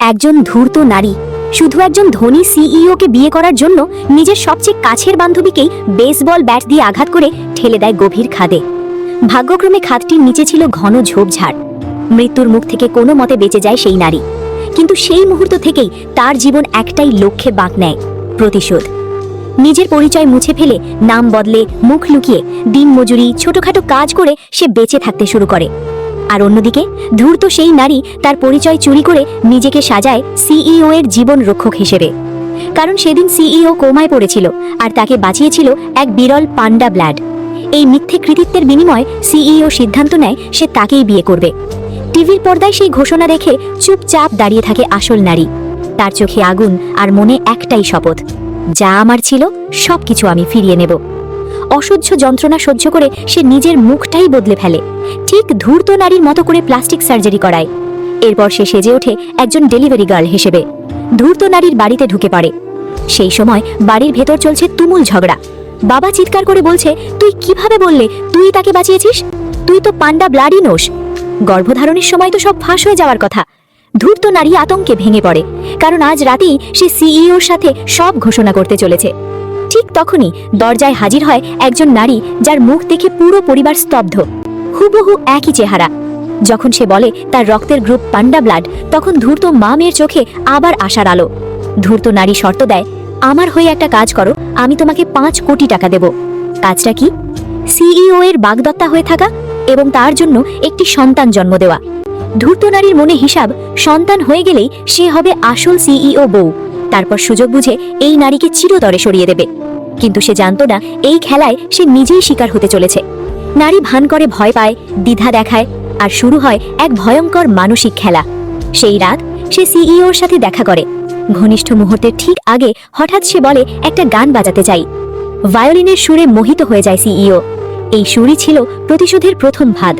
একজন ধূর্ত নারী। শুধু একজন ধনী সিইওকে বিয়ে করার জন্য নিজের সবচেয়ে কাছের বান্ধবীকেই বেসবল ব্যাট দিয়ে আঘাত করে ঠেলে দেয় গভীর খাদে। ভাগ্যক্রমে খাদটির নিচে ছিল ঘন ঝোপঝাড়। মৃত্যুর মুখ থেকে কোনো মতে বেঁচে যায় সেই নারী। কিন্তু সেই মুহূর্ত থেকেই তার জীবন একটাই লক্ষ্যে বাঁক নেয়, প্রতিশোধ। নিজের পরিচয় মুছে ফেলে, নাম বদলে মুখ লুকিয়ে দিন মজুরি ছোটখাটো কাজ করে সে বেঁচে থাকতে শুরু করে। আর অন্যদিকে, ধূর্ত সেই নারী তার পরিচয় চুরি করে নিজেকে সাজায় সিইও এর জীবন রক্ষক হিসেবে। কারণ সেদিন সিইও কোমায় পড়েছিল আর তাকে বাঁচিয়েছিল এক বিরল পান্ডা ব্লাড এই মিথ্যে কৃতিত্বের বিনিময়ে সিইও সিদ্ধান্ত নেয় সে তাকেই বিয়ে করবে। টিভির পর্দায় সেই ঘোষণা রেখে চুপচাপ দাঁড়িয়ে থাকে আসল নারী। তার চোখে আগুন আর মনে একটাই শপথ, যা আমার ছিল সবকিছু আমি ফিরিয়ে নেব। অসহ্য যন্ত্রণা সহ্য করে সে নিজের মুখটাই বদলে ফেলে। ঠিক ধূর্ত নারীর মতো করে প্লাস্টিক সার্জারি করায়। এরপর সে সেজে ওঠে একজন ডেলিভারি গার্ল হিসেবে। ধূর্ত নারীর বাড়িতে ঢুকে পড়ে। সেই সময় বাড়ির ভেতর চলছে তুমুল ঝগড়া। বাবা চিৎকার করে বলছে, তুই কীভাবে বললে? তুই তাকে বাঁচিয়েছিস? তুই তো পান্ডা ব্লাডই নোস গর্ভধারণের সময় তো সব ফাঁস হয়ে যাওয়ার কথা। ধূর্ত নারী আতঙ্কে ভেঙে পড়ে। কারণ আজ রাতেই সে সিইওর সাথে সব ঘোষণা করতে চলেছে। তখনই দরজায় হাজির হয় একজন নারী যার মুখ দেখে পুরো পরিবার স্তব্ধ। হুবহু একই চেহারা। যখন সে বলে তার রক্তের গ্রুপ পান্ডা ব্লাড, তখন ধূর্ত মা মেয়ের চোখে আবার আশার আলো। ধূর্ত নারী শর্ত দেয়, আমার হয়ে একটা কাজ করো, আমি তোমাকে পাঁচ কোটি টাকা দেব। কাজটা কি? সিইও এর বাগদত্তা হয়ে থাকা এবং তার জন্য একটি সন্তান জন্ম দেওয়া। ধূর্ত নারীর মনে হিসাব, সন্তান হয়ে গেলেই সে হবে আসল সিইও বউ। তারপর সুযোগ বুঝে এই নারীকে চিরতরে সরিয়ে দেবে। কিন্তু সে জানতো না এই খেলায় সে নিজেই শিকার হতে চলেছে। নারী ভান করে ভয় পায়, দ্বিধা দেখায়, আর শুরু হয় এক ভয়ঙ্কর মানসিক খেলা। সেই রাত সে সিইওর সাথে দেখা করে। ঘনিষ্ঠ মুহূর্তের ঠিক আগে হঠাৎ সে বলে, একটা গান বাজাতে চাই। ভায়োলিনের সুরে মোহিত হয়ে যায় সিইও। এই সুরই ছিল প্রতিশোধের প্রথম ভাদ।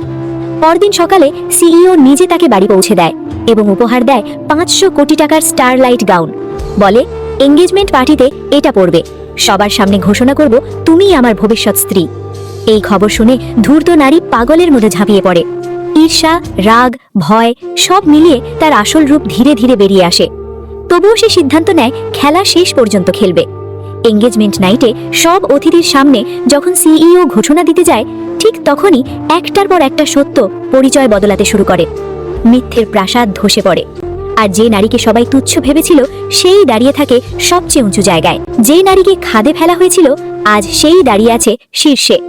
পরদিন সকালে সিইও নিজে তাকে বাড়ি পৌঁছে দেয় এবং উপহার দেয় পাঁচশো কোটি টাকার স্টারলাইট গাউন। বলে, এঙ্গেজমেন্ট পার্টিতে এটা পড়বে। সবার সামনে ঘোষণা করব, তুমিই আমার ভবিষ্যৎ স্ত্রী। এই খবর শুনে ধূর্ত নারী পাগলের মধ্যে ঝাঁপিয়ে পড়ে। ঈর্ষা, রাগ, ভয়, সব মিলিয়ে তার আসল রূপ ধীরে ধীরে বেরিয়ে আসে। তবুও সে সিদ্ধান্ত নেয়, খেলা শেষ পর্যন্ত খেলবে। এঙ্গেজমেন্ট নাইটে সব অতিথির সামনে যখন সিইও ঘোষণা দিতে যায়, ঠিক তখনই একটার পর একটা সত্য পরিচয় বদলাতে শুরু করে। মিথ্যের প্রাসাদ ধসে পড়ে। আর যে নারীকে সবাই তুচ্ছ ভেবেছিল, সেই দাঁড়িয়ে থাকে সবচেয়ে উঁচু জায়গায়। যে নারীকে খাদে ফেলা হয়েছিল, আজ সেই দাঁড়িয়ে আছে শীর্ষে।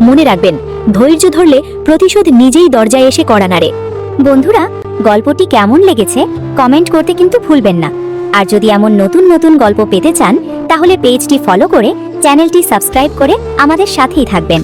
মনে রাখবেন, ধৈর্য ধরলে প্রতিশোধ নিজেই দরজায় এসে করা নাড়ে। বন্ধুরা, গল্পটি কেমন লেগেছে কমেন্ট করতে কিন্তু ভুলবেন না। আর যদি এমন নতুন নতুন গল্প পেতে চান, তাহলে পেজটি ফলো করে চ্যানেলটি সাবস্ক্রাইব করে আমাদের সাথেই থাকবেন।